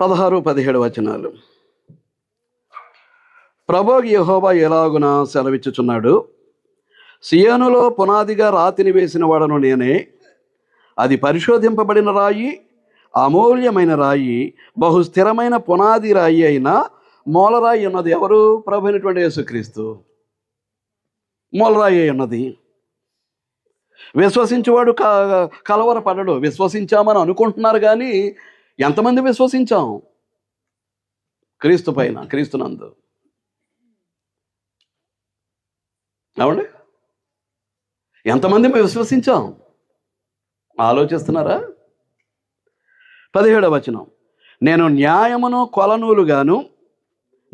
పదహారు పదిహేడు వచనాలు. ప్రభోగి యహోబా ఎలాగున సెలవిచ్చుచున్నాడు? సియోనులో పునాదిగా రాతిని వేసిన వాడను నేనే. అది పరిశోధింపబడిన రాయి అమూల్యమైన రాయి బహు స్థిరమైన పునాది రాయి అయిన మూలరాయి ఉన్నది ఎవరు? ప్రభు అయినటువంటి యేసుక్రీస్తు. మూలరాయి ఉన్నది. విశ్వసించేవాడు క కలవరపడడు. విశ్వసించామని అనుకుంటున్నారు కానీ ఎంతమంది విశ్వసించాం? క్రీస్తు పైన క్రీస్తునందు. అవునండి? ఎంతమంది మేము విశ్వసించాం? ఆలోచిస్తున్నారా? పదిహేడవ వచనం. నేను న్యాయమును కొలనూలుగాను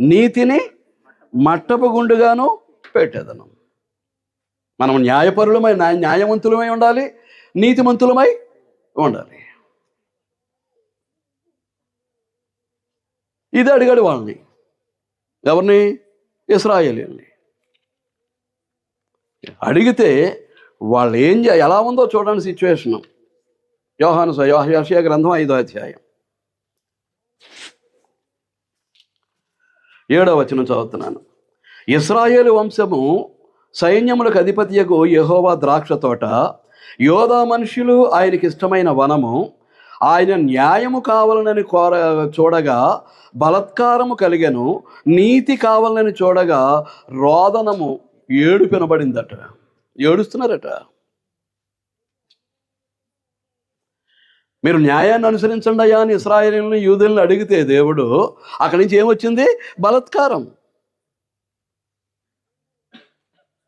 నీతిని మట్టపు గుండుగాను పెట్టేదను. మనం న్యాయపరులమై న్యాయవంతులమై ఉండాలి నీతిమంతులమై ఉండాలి. ఇది అడిగాడు వాళ్ళని. ఎవరిని? ఇస్రాయేలీల్ని. అడిగితే వాళ్ళు ఏం చే ఎలా ఉందో చూడండి సిచ్యువేషను యోహాను స- గ్రంథం ఐదో అధ్యాయం. ఏడో వచనం చదువుతున్నాను. ఇస్రాయేలు వంశము సైన్యములకు అధిపతియకు యహోవా ద్రాక్ష తోట యోధా మనుషులు ఆయనకి ఇష్టమైన వనము ఆయన న్యాయము కావాలనని కోర చూడగా బలత్కారము కలిగను నీతి కావాలని చూడగా రోదనము ఏడు పినబడిందట ఏడుస్తున్నారట. మీరు న్యాయాన్ని అనుసరించండి అయ్యా అని ఇస్రాయలీలను యూదులను అడిగితే దేవుడు అక్కడి నుంచి ఏమొచ్చింది? బలత్కారం.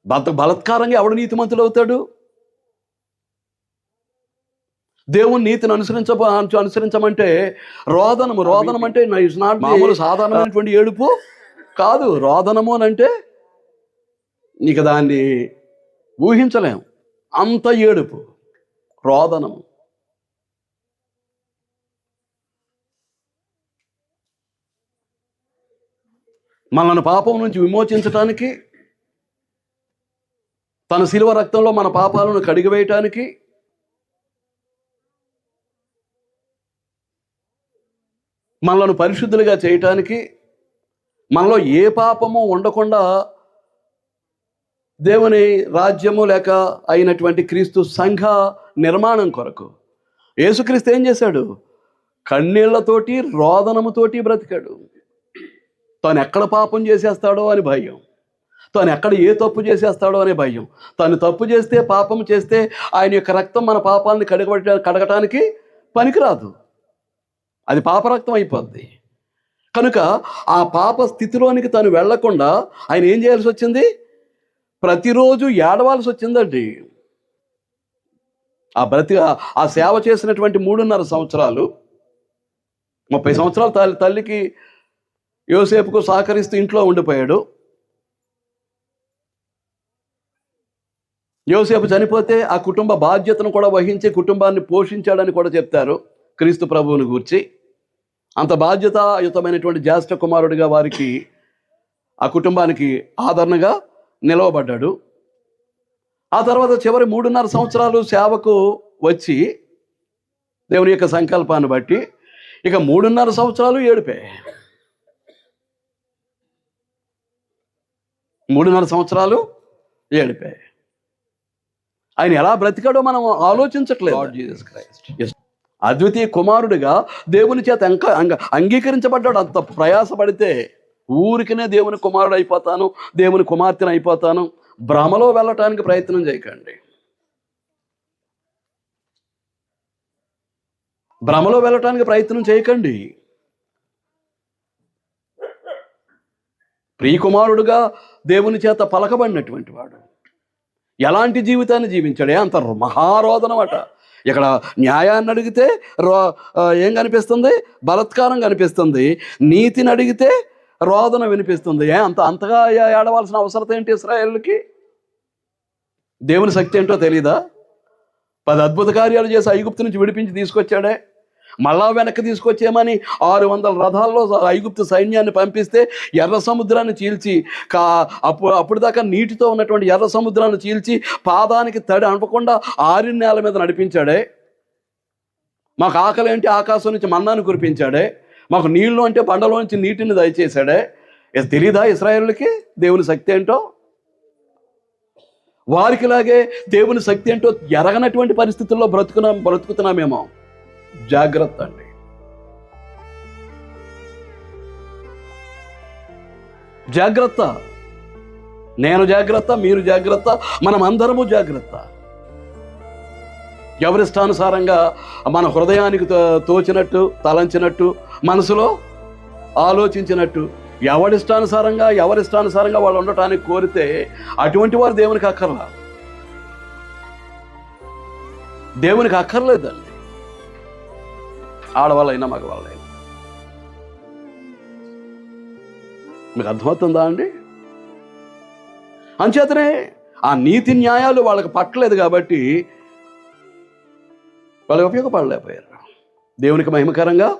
బత బలత్కారంగా ఎవడు నీతిమంతులు అవుతాడు దేవుని నీతిని అనుసరించ అనుసరించమంటే రోదనము. రోదనం అంటే ఇట్స్ నాట్ మామూలు సాధారణమైనటువంటి ఏడుపు కాదు. రోదనము అని అంటే ఇక దాన్ని ఊహించలేం. అంత ఏడుపు. రోదనము మనల్ని పాపం నుంచి విమోచించటానికి తన శిలువ రక్తంలో మన పాపాలను కడిగివేయటానికి మనలను పరిశుద్ధులుగా చేయటానికి మనలో ఏ పాపము ఉండకుండా దేవుని రాజ్యము లేక అయినటువంటి క్రీస్తు సంఘ నిర్మాణం కొరకు యేసుక్రీస్తు ఏం చేశాడు? కన్నీళ్ళతోటి రోదనముతోటి బ్రతికాడు. తను ఎక్కడ పాపం చేసేస్తాడో అని భయం. తాను ఎక్కడ ఏ తప్పు చేసేస్తాడో అనే భయం. తను తప్పు చేస్తే పాపం చేస్తే ఆయన యొక్క రక్తం మన పాపాలని కడగబట్ట కడగటానికి పనికిరాదు. అది పాపరక్తం అయిపోద్ది. కనుక ఆ పాప స్థితిలోనికి తను వెళ్ళకుండా ఆయన ఏం చేయాల్సి వచ్చింది? ప్రతిరోజు ఏడవాల్సి వచ్చిందండి. ఆ బ్రతి ఆ సేవ చేసినటువంటి మూడున్నర సంవత్సరాలు ముప్పై సంవత్సరాలు తల్లి తల్లికి యోసేపుకు సహకరిస్తూ ఇంట్లో ఉండిపోయాడు. యోసేపు చనిపోతే ఆ కుటుంబ బాధ్యతను కూడా వహించి కుటుంబాన్ని పోషించాడని కూడా చెప్తారు క్రీస్తు ప్రభువుని గూర్చి. అంత బాధ్యతాయుతమైనటువంటి జ్యేష్ఠ కుమారుడిగా వారికి ఆ కుటుంబానికి ఆదరణగా నిలవబడ్డాడు. ఆ తర్వాత చివరి మూడున్నర సంవత్సరాలు సేవకు వచ్చి దేవుని యొక్క సంకల్పాన్ని బట్టి ఇక మూడున్నర సంవత్సరాలు ఏడిపే. మూడున్నర సంవత్సరాలు ఏడిపే. ఆయన ఎలా బ్రతికాడో మనం ఆలోచించట్లేదు. Jesus Christ. అద్వితీయ కుమారుడిగా దేవుని చేత అంక అంగ- అంగీకరించబడ్డాడు. అంత ప్రయాసపడితే ఊరికనే దేవుని కుమారుడు అయిపోతాను దేవుని కుమార్తెను అయిపోతాను. భ్రమలో వెళ్ళటానికి ప్రయత్నం చేయకండి. భ్రమలో వెళ్ళటానికి ప్రయత్నం చేయకండి. ప్రియకుమారుడుగా దేవుని చేత పలకబడినటువంటి వాడు. ఎలాంటి జీవితాన్ని జీవించాడే అంత మహారోదనం అట ఇక్కడ న్యాయాన్ని అడిగితే రో ఏం కనిపిస్తుంది? బలత్కారం కనిపిస్తుంది. నీతిని అడిగితే రోదన వినిపిస్తుంది. ఏ అంత అంతగా ఏడవలసిన అవసరం ఏంటి ఇస్రాయేల్కి? దేవుని శక్తి ఏంటో తెలీదా? పది అద్భుత కార్యాలు చేసి ఐగుప్తు నుంచి విడిపించి తీసుకొచ్చాడే. మళ్ళా వెనక్కి తీసుకొచ్చేయమని ఆరు వందల రథాల్లో ఐగుప్తు సైన్యాన్ని పంపిస్తే ఎర్ర సముద్రాన్ని చీల్చి కా అప్పుడు అప్పుడు దాకా నీటితో ఉన్నటువంటి ఎర్ర సముద్రాన్ని చీల్చి పాదానికి తడి అనపకుండా ఆరిన్ నేల మీద నడిపించాడే. మాకు ఆకలి ఏంటి ఆకాశం నుంచి మన్నాను కురిపించాడే. మాకు నీళ్ళు అంటే బండలోంచి నీటిని దయచేశాడే. తెలీదా ఇస్రాయేళ్ళకి దేవుని శక్తి ఏంటో? వారికిలాగే దేవుని శక్తి ఏంటో ఎరగనటువంటి పరిస్థితుల్లో బ్రతుకున్నాం బ్రతుకుతున్నామేమో. జాగ్రత్త అండి. జాగ్రత్త. నేను జాగ్రత్త మీరు జాగ్రత్త మనం అందరము జాగ్రత్త. ఎవరిష్టానుసారంగా మన హృదయానికి తో- తోచినట్టు తలంచినట్టు మనసులో ఆలోచించినట్టు ఎవరిష్టానుసారంగా ఎవరిష్టానుసారంగా వాళ్ళు ఉండటానికి కోరితే అటువంటి వారు దేవునికి అక్కర్లా. దేవునికి అక్కర్లేదండి. ఆడవాళ్ళైనా మగవాళ్ళైనా. మీకు అర్థమవుతుందా అండి? అంచేతనే ఆ నీతి న్యాయాలు వాళ్ళకి పట్టలేదు కాబట్టి వాళ్ళకి ఉపయోగపడలేకపోయారు. దేవునికి మహిమకరంగా